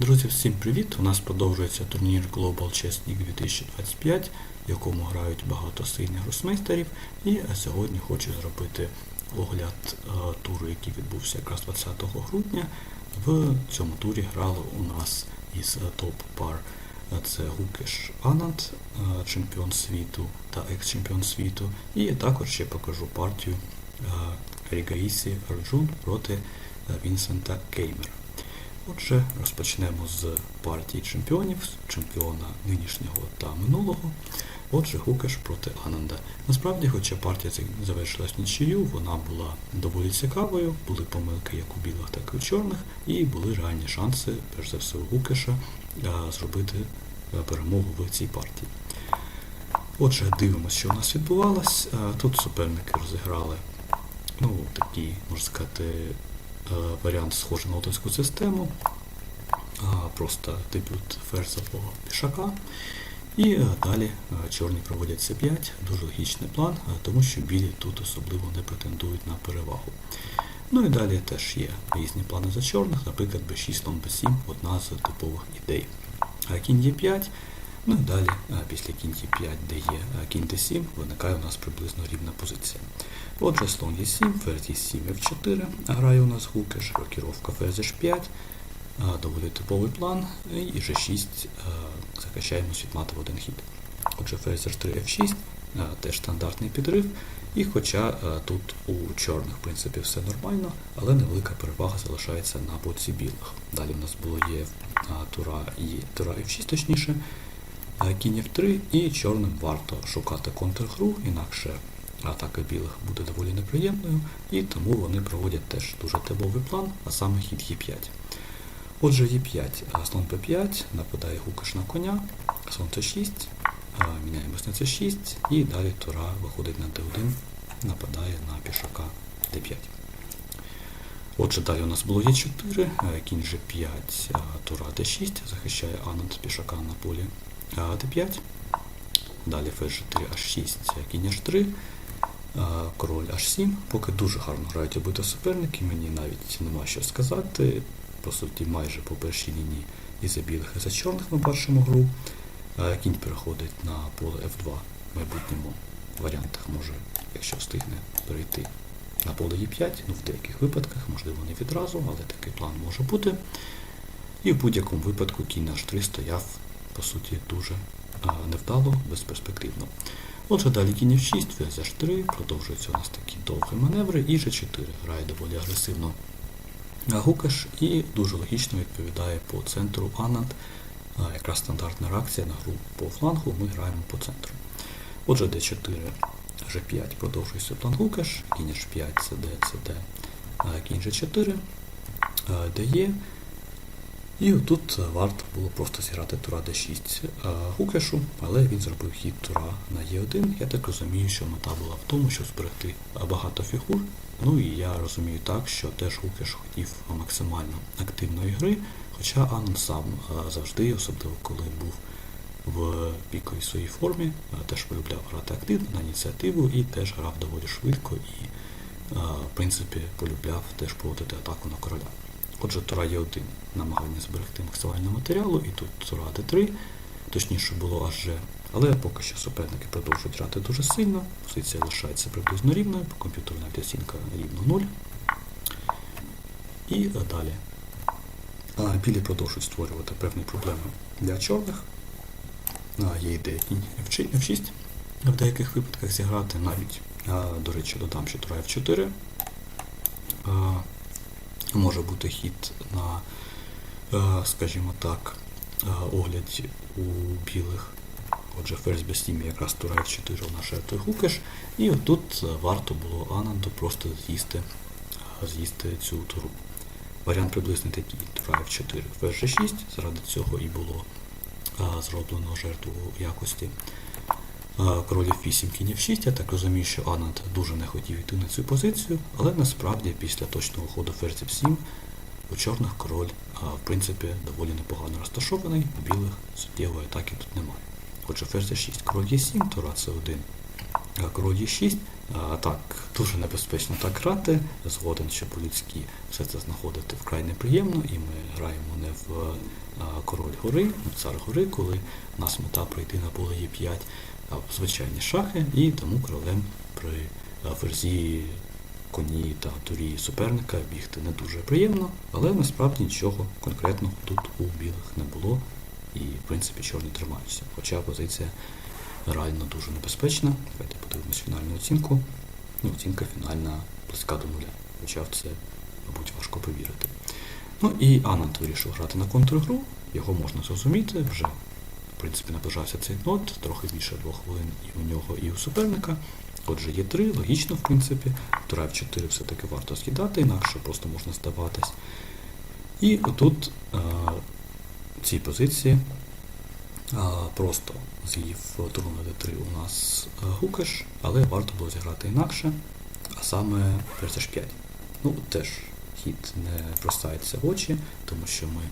Друзі, всім привіт! У нас продовжується турнір Global Chess League 2025, в якому грають багато сильних гросмейстерів. І сьогодні хочу зробити огляд е, туру, який відбувся якраз 20 грудня. В цьому турі грало у нас із е, топ-пар е, це Гукеш Анант, е, чемпіон світу та екс-чемпіон світу. І також ще покажу партію Рігаїсі Арджун проти Вінсента Кеймера. Отже, розпочнемо з партії чемпіонів, чемпіона нинішнього та минулого. Отже, Гукеш проти Ананда. Насправді, хоча партія завершилась нічию, вона була доволі цікавою, були помилки як у білих, так і у чорних, і були реальні шанси, перш за все, у Гукеша зробити перемогу в цій партії. Отже, дивимося, що у нас відбувалось. Тут суперники розіграли ну, такий, можна сказати, варіант схожий на лотовську систему, просто дебют ферзового пішака. І е, далі е, чорні проводять c5, дуже логічний план, е, тому що білі тут особливо не претендують на перевагу. Ну і далі теж є різні плани за чорних, наприклад, b6, слон b7, одна з типових ідей. Кінь d5, ну і далі після кінь d5, де є кінь d7, виникає у нас приблизно рівна позиція. Отже, слон e7, ферзь e7, f4, грає у нас гукеш, рокіровка ферзь h5, доволі типовий план, і g6 а, захищаємось від мата в один хід. Отже, ферзь h3, f6, теж стандартний підрив, і хоча тут у чорних в принципі все нормально, але невелика перевага залишається на боці білих. Далі у нас було є тура і тура f6 точніше, кінь f3, і чорним варто шукати контргру, інакше атака білих буде доволі неприємною, і тому вони проводять теж дуже типовий план, а саме хід Е5. Отже, Е5, а слон П5, нападає гукаш на коня, слон С6, міняємось на С6, і далі Тура виходить на Д1, нападає на пішака Д5. Отже, далі у нас було Е4, кінь Ж5, Тура Д6, захищає Ананд пішака на полі а, Д5. Далі ферзь 4 H6, кінь H3, король H7. Поки дуже гарно грають обидва суперники, мені навіть нема що сказати. По суті, майже по першій лінії і за білих, і за чорних ми бачимо гру. Кінь переходить на поле F2 в майбутньому варіантах може, якщо встигне перейти на поле Е5, ну в деяких випадках, можливо, не відразу, але такий план може бути. І в будь-якому випадку кінь на H3 стояв, по суті, дуже невдало, безперспективно. Отже, далі кінь F6, ферзь H3, продовжуються у нас такі довгі маневри, і G4 грає доволі агресивно Гукаш і дуже логічно відповідає по центру Ананд. А, Якраз стандартна реакція на гру по флангу, ми граємо по центру. Отже, D4, G5 продовжується план Гукаш, кінь H5, CD, CD, а, кінь G4, а, дає. І отут варто було просто зіграти тура d6 Гукешу, але він зробив хід тура на Е1. Я так розумію, що мета була в тому, щоб зберегти багато фігур. Ну і я розумію так, що теж Гукеш хотів максимально активної гри, хоча Анн сам завжди, особливо коли був в піковій своїй формі, теж полюбляв грати активно на ініціативу і теж грав доволі швидко і, в принципі, полюбляв теж проводити атаку на короля. Отже, Тура є один намагання зберегти максимально матеріалу, і тут Тура Д3, точніше було аж Але поки що суперники продовжують грати дуже сильно, позиція лишається приблизно рівною, по комп'ютеру навіть оцінка рівно 0. І далі. А, Білі продовжують створювати певні проблеми для чорних. А, Є ідея кінь F6, F6 в деяких випадках зіграти навіть, а, до речі, додам, що Тура F4. А, може бути хід на, е, скажімо так, е, огляді у білих. Отже, ферзь без тімі якраз тура F4 у нас жертвує гукеш. І отут е, варто було Ананду просто з'їсти, з'їсти цю туру. Варіант приблизно такий. Тура F4, ферзь G6, заради цього і було зроблено жертву якості королів 8 кінь F6. Я так розумію, що Ананд дуже не хотів йти на цю позицію, але насправді після точного ходу ферзь F7 у чорних король, в принципі, доволі непогано розташований, у білих суттєвої атаки тут немає. Отже, ферзь 6 король Е7, тура С1, е, король Е6. Так, дуже небезпечно так грати. Згоден, що по-людськи все це знаходити вкрай неприємно, і ми граємо не в король гори, в цар гори, коли у нас мета пройти на поле Е5, а в звичайні шахи, і тому королем при а, ферзі, коні та турі суперника бігти не дуже приємно, але насправді нічого конкретного тут у білих не було, і в принципі чорні тримаються. Хоча позиція реально дуже небезпечна. Давайте подивимось фінальну оцінку. Ну, оцінка фінальна близька до нуля. Хоча в це, мабуть, важко повірити. Ну і Анант вирішив грати на контргру, його можна зрозуміти, вже в принципі наближався цей нот, трохи більше двох хвилин і у нього, і у суперника. Отже, є три, логічно, в принципі. Тура F4 все-таки варто скидати, інакше просто можна здаватись. І отут е, в цій позиції а, Просто з'їв туру на d3 у нас е, гукаш, але варто було зіграти інакше, а саме ферзь 5 Ну, теж хід не бросається в очі, тому що ми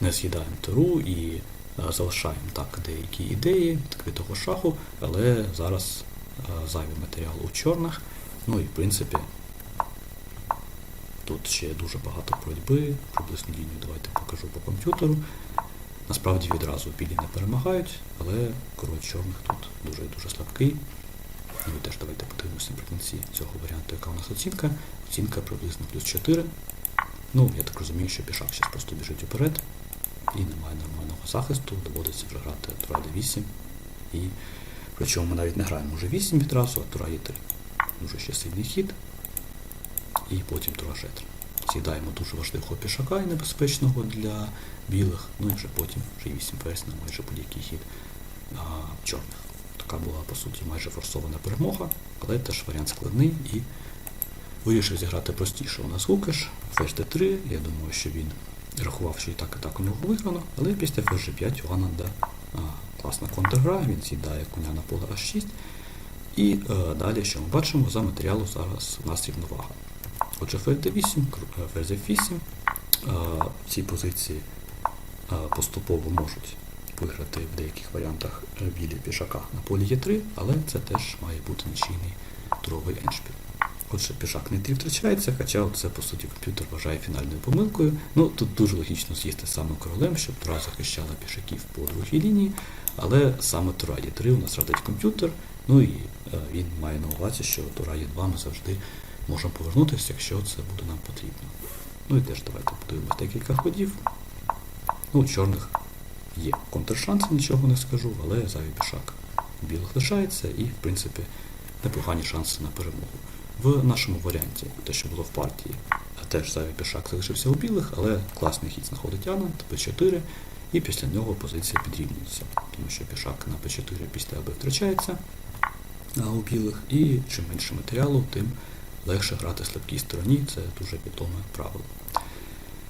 не з'їдаємо туру і е, залишаємо так деякі ідеї відкритого шаху, але зараз е, зайвий матеріал у чорних. Ну і в принципі тут ще дуже багато боротьби, приблизну лінію давайте покажу по комп'ютеру. Насправді відразу білі не перемагають, але король чорних тут дуже і дуже слабкий. Ну і теж давайте подивимося наприкінці цього варіанту, яка у нас оцінка. Оцінка приблизно плюс 4. Ну, я так розумію, що пішак зараз просто біжить уперед і немає нормального захисту, доводиться вже грати тура d8. І причому ми навіть не граємо вже 8 відразу, а тура e3. Дуже ще сильний хід. І потім тура g3 з'їдаємо дуже важливого пішака і небезпечного для білих, ну і вже потім вже 8 ферзь на майже будь-який хід а, чорних. Така була, по суті, майже форсована перемога, але теж варіант складний і вирішив зіграти простіше. У нас Лукаш, ферзь d3, я думаю, що він рахував, що і так, і так у нього виграно, але після ферзь g5 у Ананда а, класна контргра, він з'їдає коня на поле h6. І е, далі, що ми бачимо, за матеріалу зараз у нас рівновага. Отже, ферзь d8, ферзь f8. В цій позиції поступово можуть виграти в деяких варіантах білі пішака на полі Е3, але це теж має бути нічийний туровий еншпіль. Отже, пішак не втрачається, хоча це, по суті, комп'ютер вважає фінальною помилкою. Ну, Тут дуже логічно з'їсти саме королем, щоб тура захищала пішаків по другій лінії, але саме тура Е3 у нас радить комп'ютер, ну і е, він має на увазі, що тура Е2 ми завжди можемо повернутися, якщо це буде нам потрібно. Ну і теж давайте подивимось декілька ходів. Ну, у чорних є контршанси, нічого не скажу, але зайвий пішак білих лишається і, в принципі, непогані шанси на перемогу. В нашому варіанті, те, що було в партії, теж зайвий пішак залишився у білих, але класний хід знаходить Анант, П4, і після нього позиція підрівнюється, тому що пішак на П4 після АБ втрачається а у білих, і чим менше матеріалу, тим легше грати слабкій стороні, це дуже відоме правило.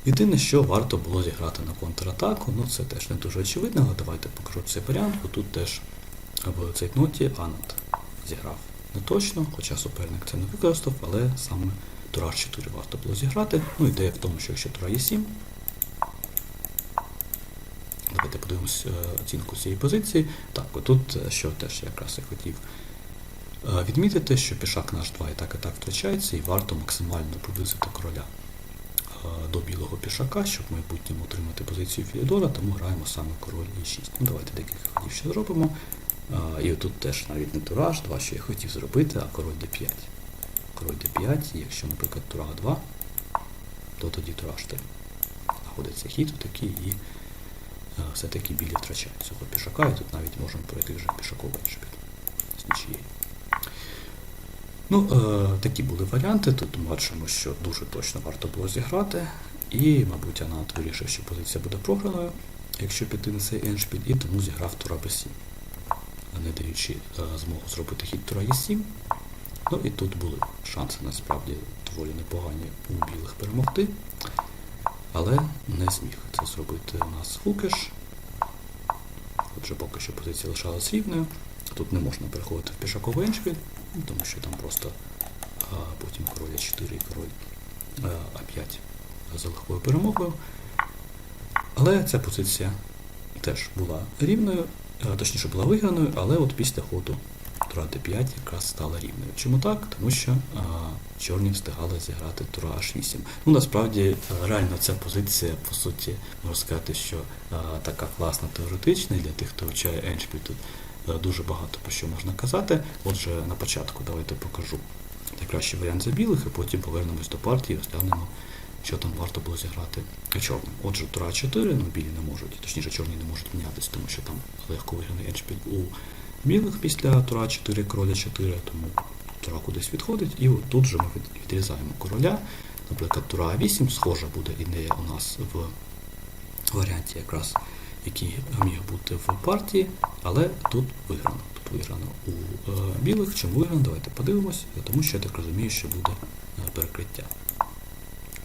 Єдине, що варто було зіграти на контратаку, ну це теж не дуже очевидно, але давайте покажу цей варіант, бо тут теж в цей ноті Анат зіграв не точно, хоча суперник це не використав, але саме тура 4 варто було зіграти. Ну, ідея в тому, що якщо тура є 7, давайте подивимось оцінку цієї позиції. Так, отут, що теж якраз я хотів відмітити, що пішак наш 2 і так і так втрачається, і варто максимально приблизити короля до білого пішака, щоб в майбутньому отримати позицію Філідора, тому граємо саме король і 6. Ну, Давайте декілька ходів ще зробимо. І тут теж навіть не тураж 2, що я хотів зробити, а король d5. Король d5, і якщо, наприклад, тура 2, то тоді тураж 3. Знаходиться хід такий і все-таки білі втрачають цього пішака, і тут навіть можемо пройти вже пішаковий шпіль з нічією. Ну, е, такі були варіанти. Тут бачимо, що дуже точно варто було зіграти. І, мабуть, Анат вирішив, що позиція буде програною, якщо піти на цей еншпіль, і тому зіграв тура b7, не даючи е, змогу зробити хід тура e7. Ну і тут були шанси насправді доволі непогані у білих перемогти. Але не зміг це зробити у нас Фукеш. Отже, поки що позиція лишалась рівною. Тут не можна переходити в пішаковий еншпіль, тому що там просто а, потім король А4 і король А5 за легкою перемогою. Але ця позиція теж була рівною, точніше була виграною, але от після ходу тура d5 якраз стала рівною. Чому так? Тому що а, чорні встигали зіграти тура h8. Ну насправді е, реально ця позиція, по суті, можна сказати, що а, така класна теоретична для тих, хто вивчає еншпіль, тут е, дуже багато про що можна казати. Отже, на початку давайте покажу найкращий варіант за білих, і потім повернемось до партії, і розглянемо, що там варто було зіграти чорним. Отже, тура 4, ну білі не можуть, точніше чорні не можуть мінятися, тому що там легко виграний еншпіль у білих після тура 4, короля 4, тому тура кудись відходить, і от тут же ми відрізаємо короля. Наприклад, тура 8 схожа буде ідея у нас в варіанті, якраз який міг бути в партії, але тут виграно. Тут виграно у е, білих. Чому виграно? Давайте подивимось, тому що я так розумію, що буде е, перекриття.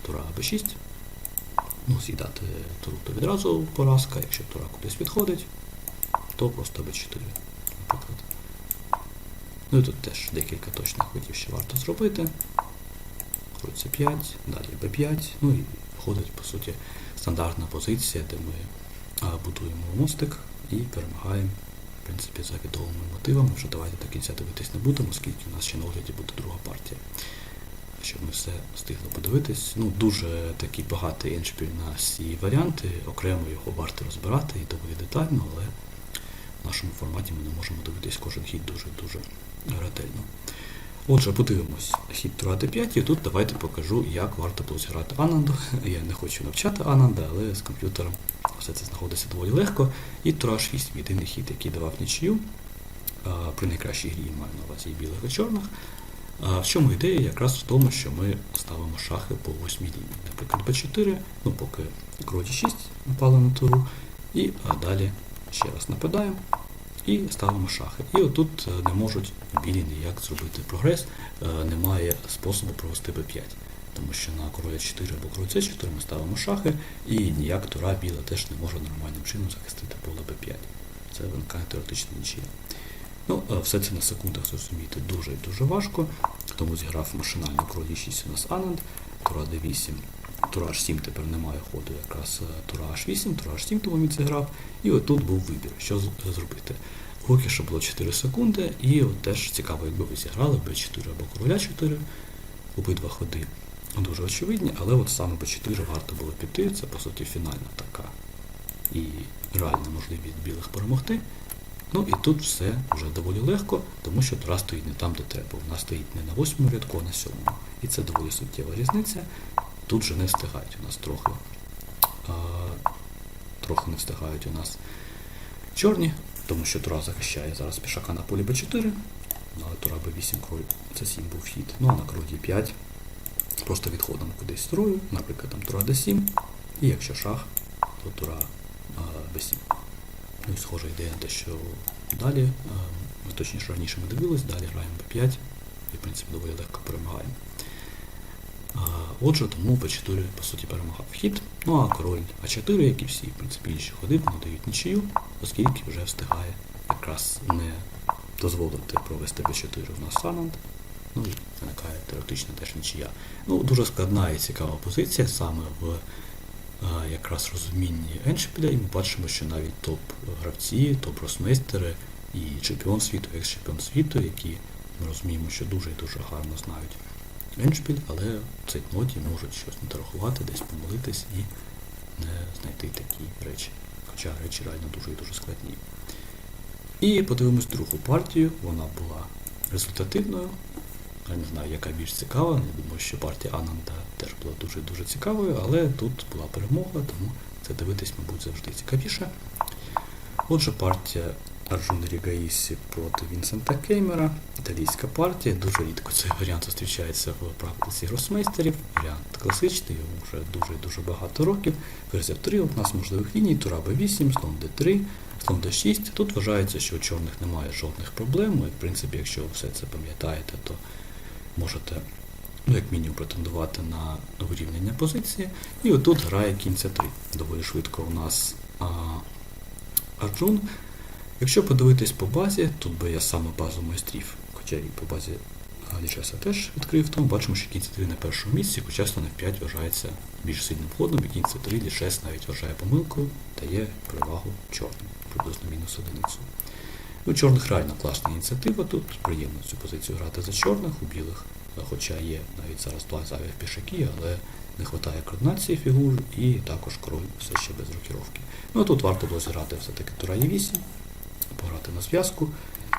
Тура b6. Ну, з'їдати туру то відразу поразка, якщо тура кудись відходить, то просто b4, наприклад. Ну і тут теж декілька точних ходів ще варто зробити. Король c5, далі b5, ну і входить, по суті, стандартна позиція, де ми будуємо мостик і перемагаємо, в принципі, за відомими мотивами. Вже давайте до кінця дивитись не будемо, оскільки у нас ще на огляді буде друга партія. Щоб ми все встигли подивитись. Ну, дуже такий багатий еншпіль на всі варіанти. Окремо його варто розбирати і доволі детально, але в нашому форматі ми не можемо дивитись кожен хід дуже-дуже ретельно. Отже, подивимось хід Тура d5, і тут давайте покажу, як варто було зіграти Ананду. Я не хочу навчати Ананда, але з комп'ютером все це знаходиться доволі легко. І Тура h8, єдиний хід, який давав нічию. При найкращій грі маю на увазі білих і чорних. А В чому ідея? Якраз в тому, що ми ставимо шахи по восьмій лінії. Наприклад, b4, ну поки король 6 напали на туру, і далі ще раз нападаємо і ставимо шахи. І отут е, не можуть білі ніяк зробити прогрес, е, немає способу провести b5. Тому що на короля 4 або король c4 ми ставимо шахи, і ніяк тура біла теж не може нормальним чином захистити поле b5. Це виникає теоретична нічия. Ну, е, все це на секундах зрозуміти дуже дуже важко, тому зіграв машинально король e6 у нас Ананд, тура d8, тура h7 тепер немає ходу, якраз е, тура h8, тура h7, тому він це грав. І отут був вибір, що зробити. Поки що було 4 секунди, і от теж цікаво, якби ви зіграли b4 або короля 4, обидва ходи дуже очевидні, але от саме b4 варто було піти, це по суті фінальна така і реальна можливість білих перемогти. Ну і тут все вже доволі легко, тому що тура стоїть не там, де треба. Вона стоїть не на восьмому рядку, а на сьомому. І це доволі суттєва різниця. Тут же не встигають у нас трохи. А, трохи не встигають у нас чорні, тому що тура захищає зараз пішака на полі Б4, ну, але тура Б8 король, це 7 був хід. Ну а на короді 5 просто відходимо кудись строю, наприклад, там тура Д7, і якщо шах, то тура а, Б7. Ну і схожа ідея те, що далі, ми точніше раніше ми дивились, далі граємо b5 і в принципі доволі легко перемагаємо. Отже, тому b4 по суті перемагав хід. Ну а король А4, як і всі в принципі, інші ходи, вони дають нічию, оскільки вже встигає якраз не дозволити провести b4 в нас Сананд. Ну і виникає теоретично теж нічия. Ну, дуже складна і цікава позиція саме в якраз розумінні Еншпіля, і ми бачимо, що навіть топ-гравці, топ-росмейстери і чемпіон світу, екс-чемпіон світу, які ми розуміємо, що дуже і дуже гарно знають Еншпіль, але в цей ноті можуть щось не дорахувати, десь помилитись і не знайти такі речі. Хоча речі реально дуже і дуже складні. І подивимось другу партію, вона була результативною. Я не знаю, яка більш цікава. Я думаю, що партія Ананда теж була дуже-дуже цікавою, але тут була перемога, тому це дивитись, мабуть, завжди цікавіше. Отже, партія Арджуни Рігаїсі проти Вінсента Кеймера. Італійська партія. Дуже рідко цей варіант зустрічається в практиці гросмейстерів. Варіант класичний, йому вже дуже-дуже багато років. Версія 3 у нас можливих ліній, Тура Б8, слон Д3, слон Д6. Тут вважається, що у чорних немає жодних проблем. І, в принципі, якщо ви все це пам'ятаєте, то можете, ну, як мінімум, претендувати на вирівняння позиції. І отут грає кінь С3. Доволі швидко у нас а, Арджун. Якщо подивитись по базі, тут би я саме базу майстрів, хоча і по базі Лічеса теж відкрив, тому бачимо, що кінь С3 на першому місці, хоча слон F5 вважається більш сильним ходом, і кінь С3 Лічес навіть вважає помилкою, дає перевагу чорним, приблизно мінус одиницю. У чорних реально класна ініціатива тут. Приємно цю позицію грати за чорних, у білих, е, хоча є навіть зараз два зайвих пішаки, але не вистачає координації фігур і також король все ще без рокіровки. Ну тут варто було зіграти все-таки тура Е8, пограти на зв'язку.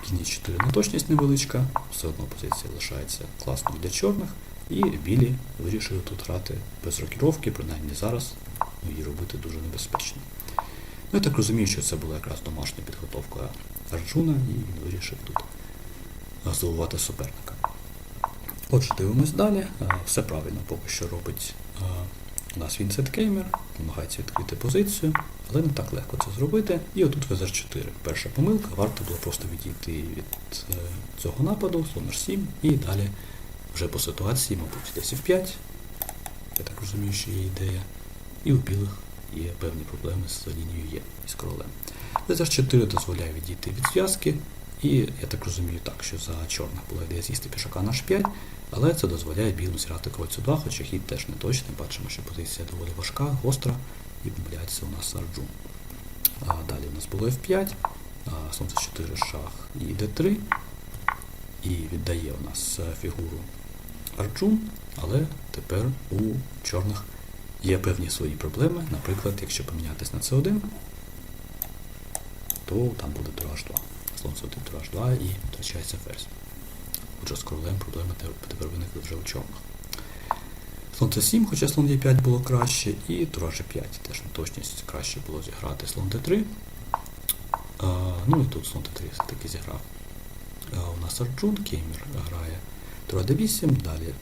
Кінь 4 неточність невеличка, все одно позиція лишається класною для чорних. І білі вирішили тут грати без рокіровки, принаймні зараз ну, її робити дуже небезпечно. Ну, я так розумію, що це була якраз домашня підготовка Арджуна, і він вирішив тут здивувати суперника. Отже, дивимось далі. Все правильно поки що робить у нас Вінсент Кеймер, намагається відкрити позицію, але не так легко це зробити. І отут ВЗР 4. Перша помилка, варто було просто відійти від е, цього нападу, слон 7 і далі вже по ситуації, мабуть, десь F5. Я так розумію, що є ідея. І у білих є певні проблеми з лінією Є і з королем. ВЗР 4 дозволяє відійти від зв'язки. І я так розумію так, що за чорних була ідея з'їсти пішака на H5, але це дозволяє білим зіграти король c2, хоча хід теж не точний. Бачимо, що позиція доволі важка, гостра, і помиляється у нас Арджун. А далі у нас було F5, а, сонце 4 шах і d3. І віддає у нас е, фігуру Арджун, але тепер у чорних є певні свої проблеми. Наприклад, якщо помінятись на c1, то там буде тура H2. Слон c1 тура H2 і втрачається ферзь. Отже, з королем проблеми те- тепер виникли вже у чорних. Слон c7, хоча слон d5 було краще, і тура g5 теж на точність краще було зіграти слон d3. А, ну і тут слон d3 все-таки зіграв. У нас Арджун, Кеймер грає тура d8, далі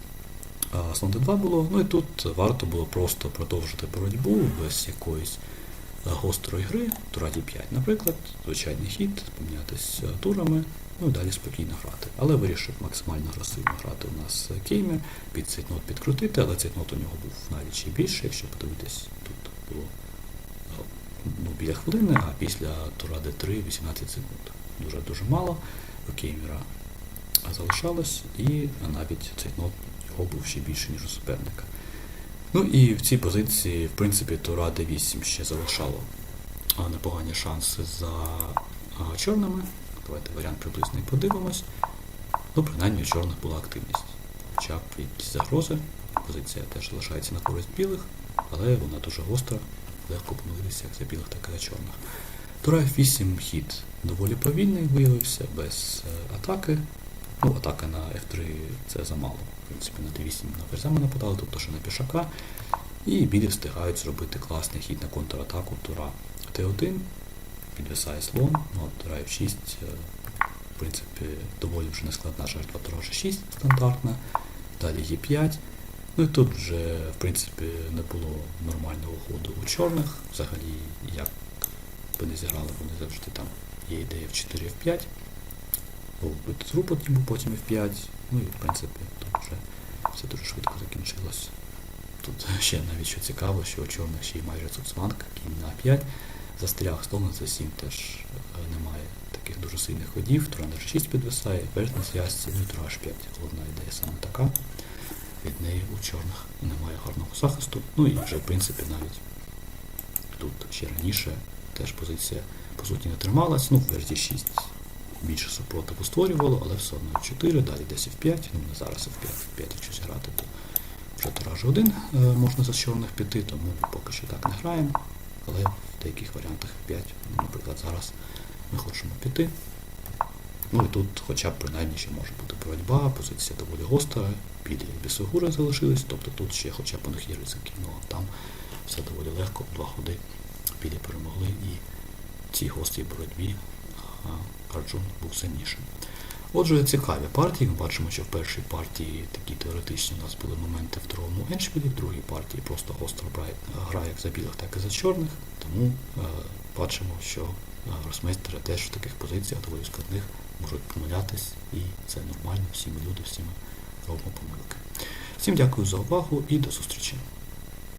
слон d2 було. Ну і тут варто було просто продовжити боротьбу без якоїсь гострої гри, тура d5, наприклад, звичайний хід, помінятися турами, ну і далі спокійно грати. Але вирішив максимально агресивно грати у нас кеймер, під цейтнот підкрутити, але цейтнот у нього був навіть ще більше, якщо подивитись, тут було ну, біля хвилини, а після тура d3 18 секунд. Дуже-дуже мало. У кеймера залишалось, і навіть цейтнот його був ще більше, ніж у суперника. Ну і в цій позиції, в принципі, Тура D8 ще залишало непогані шанси за чорними. Давайте варіант приблизний подивимось. Ну, принаймні у чорних була активність. Хоча б якісь загрози. Позиція теж залишається на користь білих, але вона дуже гостра, легко помилитися як за білих, так і за чорних. Тура F8 хід доволі повільний виявився, без е, атаки. Ну, атака на F3 це замало. В принципі, на D8 на ферзя ми нападали, тобто ще на пішака. І білі встигають зробити класний хід на контратаку тура Т1, підвисає слон, ну, от тура F6, е, в принципі, доволі вже нескладна жертва тура G6 стандартна, далі Е5. Ну і тут вже, в принципі, не було нормального ходу у чорних. Взагалі, як би не зіграли, вони завжди там є ідея в 4 F5. Був би тру потім, потім F5. Ну і в принципі тут вже все дуже швидко закінчилось. Тут ще навіть що цікаво, що у чорних ще й майже цуцманк, кінь на 5. Застряг слон на c7 теж е, немає таких дуже сильних ходів. Тура на 6 підвисає, ферзь на зв'язці, ну і тура h5. Головна ідея саме така. Від неї у чорних немає гарного захисту. Ну і вже в принципі навіть тут ще раніше теж позиція по суті не трималась. Ну, ферзь 6 більше супротиву створювало, але все одно 4, далі десь F5, ну не зараз F5, F5 якщо зіграти, то вже тираж 1 е, можна за чорних піти, тому поки що так не граємо. Але в деяких варіантах F5, ну, наприклад, зараз ми хочемо піти. Ну і тут хоча б принаймні ще може бути боротьба, позиція доволі гостра, білі без фігури залишились, тобто тут ще хоча б у них є ризики. Ну а там все доволі легко, два ходи білі перемогли і в цій гострій боротьбі Арджун був сильнішим. Отже, цікаві партії. Ми бачимо, що в першій партії такі теоретичні у нас були моменти в другому еншпілі, в другій партії просто гостро грає- як за білих, так і за чорних. Тому е, бачимо, що е, гросмейстери теж в таких позиціях доволі складних можуть помилятись, і це нормально, всі ми люди, всі ми робимо помилки. Всім дякую за увагу і до зустрічі.